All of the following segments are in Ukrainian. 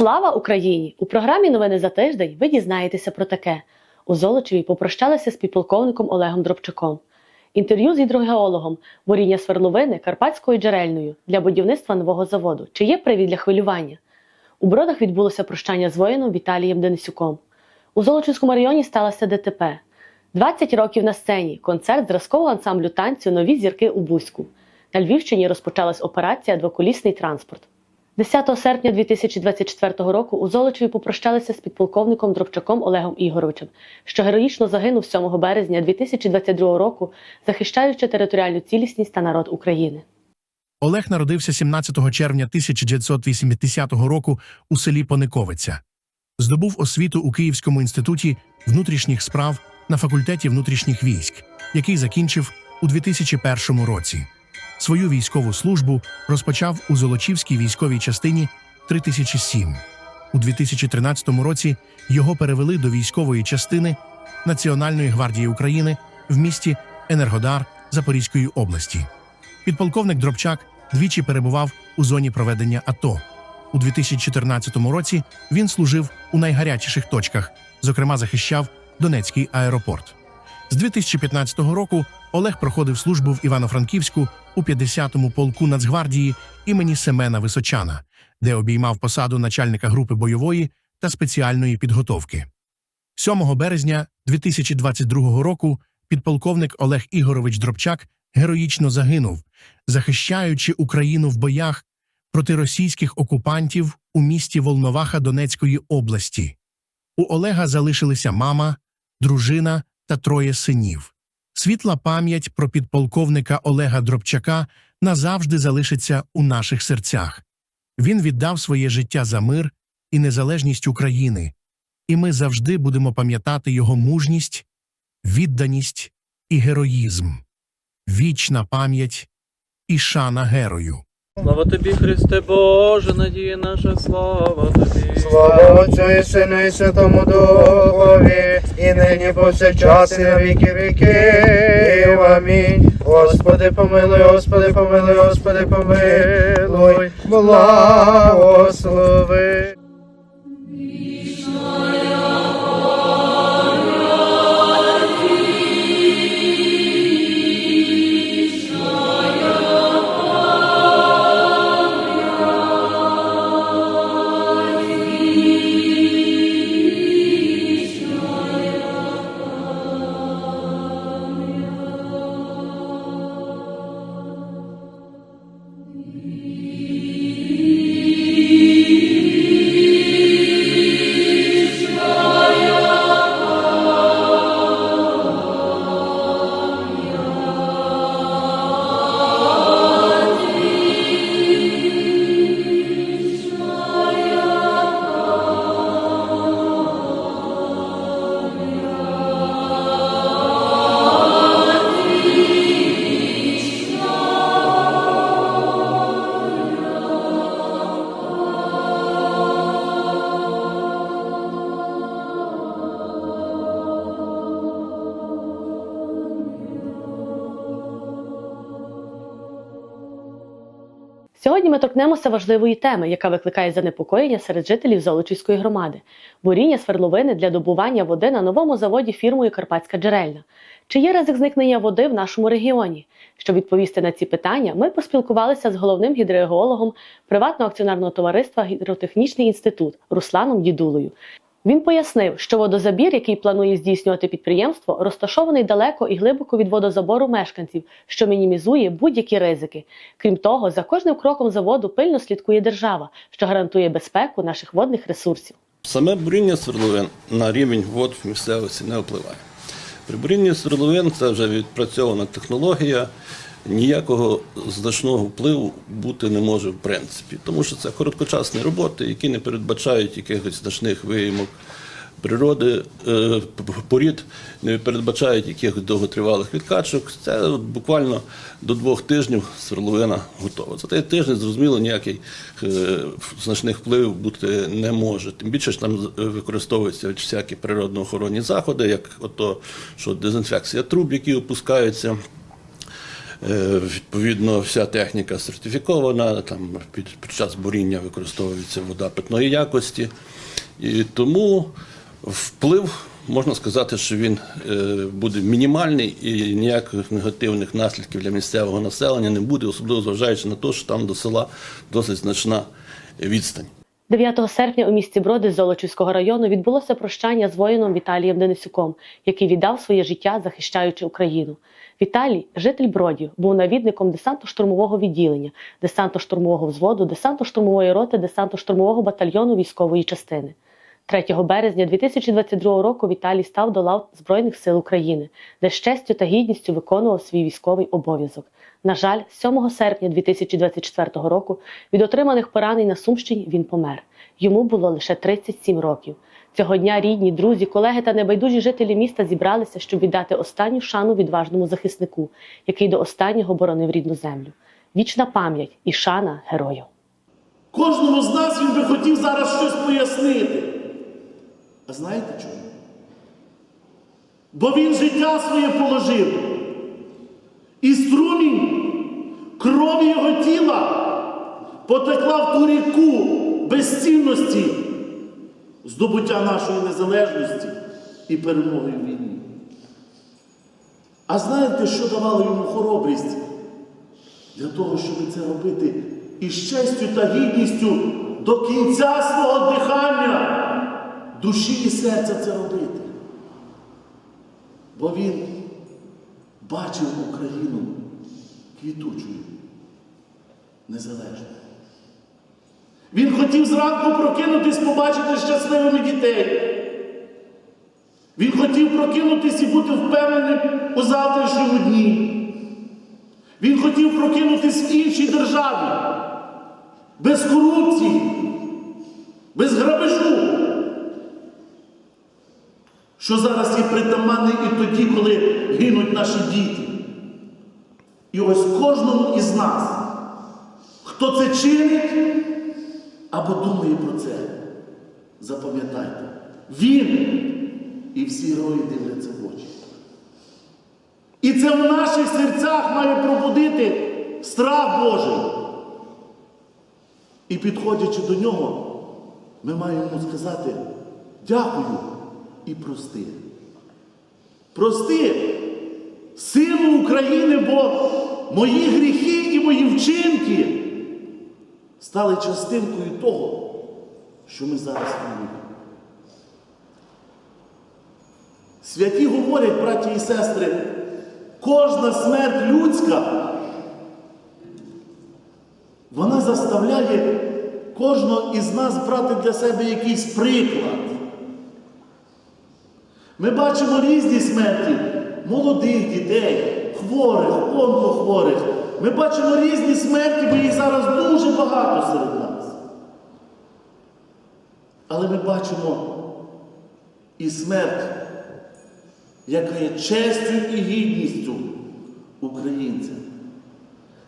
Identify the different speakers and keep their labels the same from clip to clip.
Speaker 1: Слава Україні! У програмі Новини за тиждень ви дізнаєтеся про таке. У Золочеві попрощалися з підполковником Олегом Дробчаком. Інтерв'ю з гідрогеологом Воріння свердловини Карпатською джерельною для будівництва нового заводу. Чи є привід для хвилювання? У Бродах відбулося прощання з воїном Віталієм Денисюком. У Золочівському районі сталося ДТП. 20 років на сцені. Концерт зразкового ансамблю танцю Нові зірки у Бузьку. На Львівщині розпочалась операція Двоколісний транспорт. 10 серпня 2024 року у Золочеві попрощалися з підполковником Дробчаком Олегом Ігоровичем, що героїчно загинув 7 березня 2022 року, захищаючи територіальну цілісність та народ України.
Speaker 2: Олег народився 17 червня 1980 року у селі Пониковиця. Здобув освіту у Київському інституті внутрішніх справ на факультеті внутрішніх військ, який закінчив у 2001 році. Свою військову службу розпочав у Золочівській військовій частині 3007. У 2013 році його перевели до військової частини Національної гвардії України в місті Енергодар Запорізької області. Підполковник Дробчак двічі перебував у зоні проведення АТО. У 2014 році він служив у найгарячіших точках, зокрема захищав Донецький аеропорт. З 2015 року Олег проходив службу в Івано-Франківську у 50-му полку Нацгвардії імені Семена Височана, де обіймав посаду начальника групи бойової та спеціальної підготовки. 7 березня 2022 року підполковник Олег Ігорович Дробчак героїчно загинув, захищаючи Україну в боях проти російських окупантів у місті Волноваха Донецької області. У Олега залишилися мама, дружина та троє синів. Світла пам'ять про підполковника Олега Дробчака назавжди залишиться у наших серцях. Він віддав своє життя за мир і незалежність України, і ми завжди будемо пам'ятати його мужність, відданість і героїзм. Вічна пам'ять і шана герою.
Speaker 3: Слава тобі, Христе Боже, надія наша, слава тобі.
Speaker 4: Слава Отцю і Сину і Святому Духові, і нині повсякчас і на віки віків. Амінь. Господи, помилуй, Господи, помилуй, Господи, помилуй, благослови.
Speaker 1: Сьогодні ми торкнемося важливої теми, яка викликає занепокоєння серед жителів Золочівської громади буріння свердловини для добування води на новому заводі фірмою Карпатська джерельна. Чи є ризик зникнення води в нашому регіоні? Щоб відповісти на ці питання, ми поспілкувалися з головним гідрогеологом приватного акціонерного товариства Гідротехнічний інститут Русланом Дідулою. Він пояснив, що водозабір, який планує здійснювати підприємство, розташований далеко і глибоко від водозабору мешканців, що мінімізує будь-які ризики. Крім того, за кожним кроком заводу пильно слідкує держава, що гарантує безпеку наших водних ресурсів.
Speaker 5: Саме буріння свердловин на рівень вод в місцевості не впливає. При бурінні свердловин це вже відпрацьована технологія, ніякого значного впливу бути не може в принципі, тому що це короткочасні роботи, які не передбачають якихось значних виїмок природи, е, порід, не передбачають якихось довготривалих відкачок. Це буквально до двох тижнів свердловина готова. За той тиждень, зрозуміло, ніяких е, значних впливів бути не може. Тим більше що там використовуються всякі природоохоронні заходи, як ото, що дезінфекція труб, які опускаються. Е, Відповідно, вся техніка сертифікована, там під, під час буріння використовується вода питної якості. І тому вплив, можна сказати, що він е, буде мінімальний і ніяких негативних наслідків для місцевого населення не буде, особливо зважаючи на те, що там до села досить значна відстань.
Speaker 1: 9 серпня у місті Броди Золочівського району відбулося прощання з воїном Віталієм Денисюком, який віддав своє життя, захищаючи Україну. Віталій, житель Бродів, був навідником десантно-штурмового відділення, десантно-штурмового взводу, десантно-штурмової роти, десантно-штурмового батальйону військової частини. 3 березня 2022 року Віталій став до лав Збройних сил України, де з честю та гідністю виконував свій військовий обов'язок. На жаль, 7 серпня 2024 року від отриманих поранень на Сумщині він помер. Йому було лише 37 років. Цього дня рідні, друзі, колеги та небайдужі жителі міста зібралися, щоб віддати останню шану відважному захиснику, який до останнього боронив рідну землю. Вічна пам'ять і шана герою.
Speaker 6: Кожному з нас він би хотів зараз щось пояснити. А знаєте чому? Бо він життя своє положив. І струмінь крові його тіла потекла в ту ріку безцінності здобуття нашої незалежності і перемоги в війні. А знаєте, що давало йому хоробрість? для того, щоб це робити із честю та гідністю до кінця свого дихання, душі і серця це робити. Бо він бачив Україну квітучою, незалежною. Він хотів зранку прокинутись, побачити щасливими дітей. Він хотів прокинутись і бути впевненим у завтрашньому дні. Він хотів прокинутись в іншій державі, без корупції, без грабежу, що зараз є притаманне і тоді, коли гинуть наші діти. І ось кожному із нас, хто це чинить або думає про це, запам'ятайте, він і всі герої дивляться в очі. І це в наших серцях має пробудити страх Божий. І підходячи до нього, ми маємо сказати дякую і прости. Прости силу України, бо мої гріхи і мої вчинки стали частинкою того, що ми зараз маємо. Святі говорять, браті і сестри, кожна смерть людська, вона заставляє кожного із нас брати для себе якийсь приклад. Ми бачимо різні смерті молодих дітей, хворих, онкохворих. Ми бачимо різні смерті, бо їх зараз дуже багато серед нас. Але ми бачимо і смерть яка є честю і гідністю українця.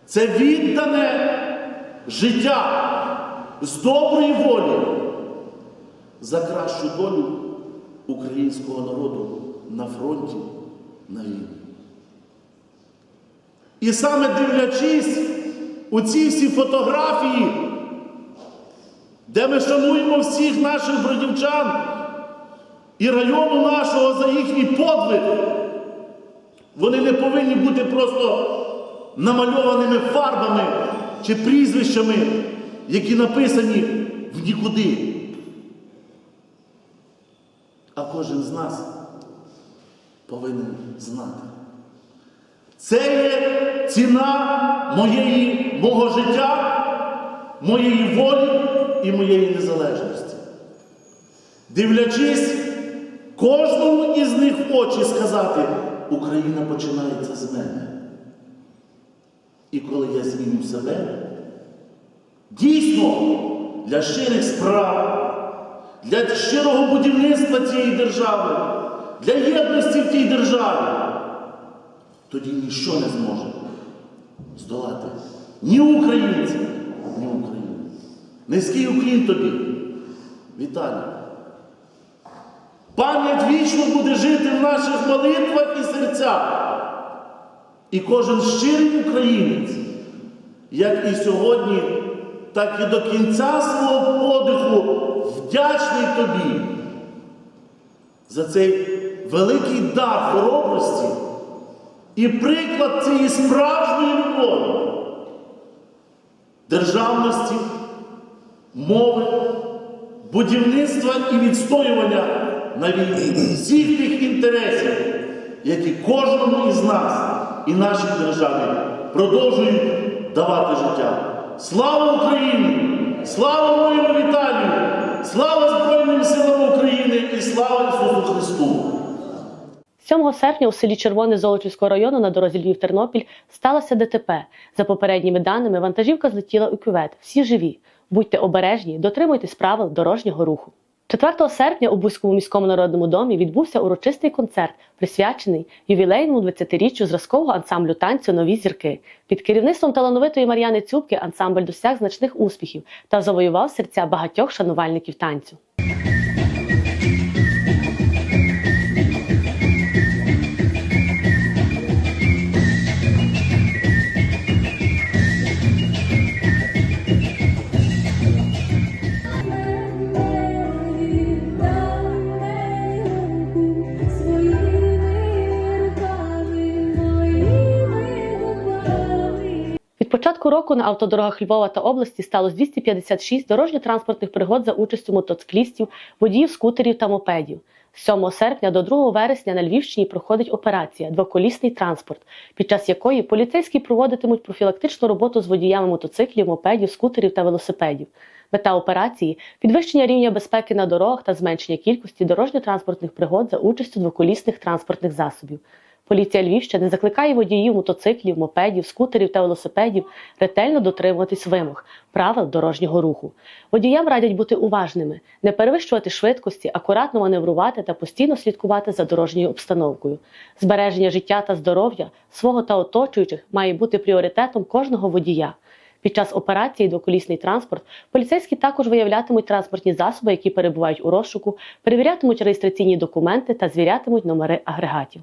Speaker 6: Це віддане життя з доброї волі за кращу долю українського народу на фронті на війні. І саме дивлячись у ці всі фотографії, де ми шануємо всіх наших бродівчан, і району нашого за їхній подвиг. Вони не повинні бути просто намальованими фарбами чи прізвищами, які написані в нікуди. А кожен з нас повинен знати. Це є ціна моєї, мого життя, моєї волі і моєї незалежності. Дивлячись, кожному із них в очі сказати, Україна починається з мене. І коли я зміню себе, дійсно для щирих справ, для щирого будівництва цієї держави, для єдності в тій державі, тоді ніщо не зможе здолати ні українців, ні Україну. Низький уклін тобі, Віталій. Пам'ять вічно буде жити в наших молитвах і серцях. І кожен щирий українець, як і сьогодні, так і до кінця свого подиху вдячний тобі за цей великий дар хоробрості і приклад цієї справжньої любові, державності, мови, будівництва і відстоювання на війні всіх тих інтересів, які кожному із нас і нашій державі продовжують давати життя. Слава Україні! Слава моєму Віталію! Слава Збройним силам України і слава Ісусу Христу!
Speaker 1: 7 серпня у селі Червоне Золочівського району на дорозі Львів-Тернопіль сталося ДТП. За попередніми даними, вантажівка злетіла у кювет. Всі живі. Будьте обережні, дотримуйтесь правил дорожнього руху. 4 серпня у Бузькому міському народному домі відбувся урочистий концерт, присвячений ювілейному 20-річчю зразкового ансамблю танцю Нові зірки. Під керівництвом талановитої Мар'яни Цюбки ансамбль досяг значних успіхів та завоював серця багатьох шанувальників танцю. Початку року на автодорогах Львова та області сталося 256 дорожньо-транспортних пригод за участю мотоциклістів, водіїв, скутерів та мопедів. З 7 серпня до 2 вересня на Львівщині проходить операція Двоколісний транспорт, під час якої поліцейські проводитимуть профілактичну роботу з водіями мотоциклів, мопедів, скутерів та велосипедів. Мета операції підвищення рівня безпеки на дорогах та зменшення кількості дорожньо-транспортних пригод за участю двоколісних транспортних засобів. Поліція Львівщини закликає водіїв мотоциклів, мопедів, скутерів та велосипедів ретельно дотримуватись вимог правил дорожнього руху. Водіям радять бути уважними, не перевищувати швидкості, акуратно маневрувати та постійно слідкувати за дорожньою обстановкою. Збереження життя та здоров'я свого та оточуючих має бути пріоритетом кожного водія. Під час операції двоколісний транспорт поліцейські також виявлятимуть транспортні засоби, які перебувають у розшуку, перевірятимуть реєстраційні документи та звірятимуть номери агрегатів.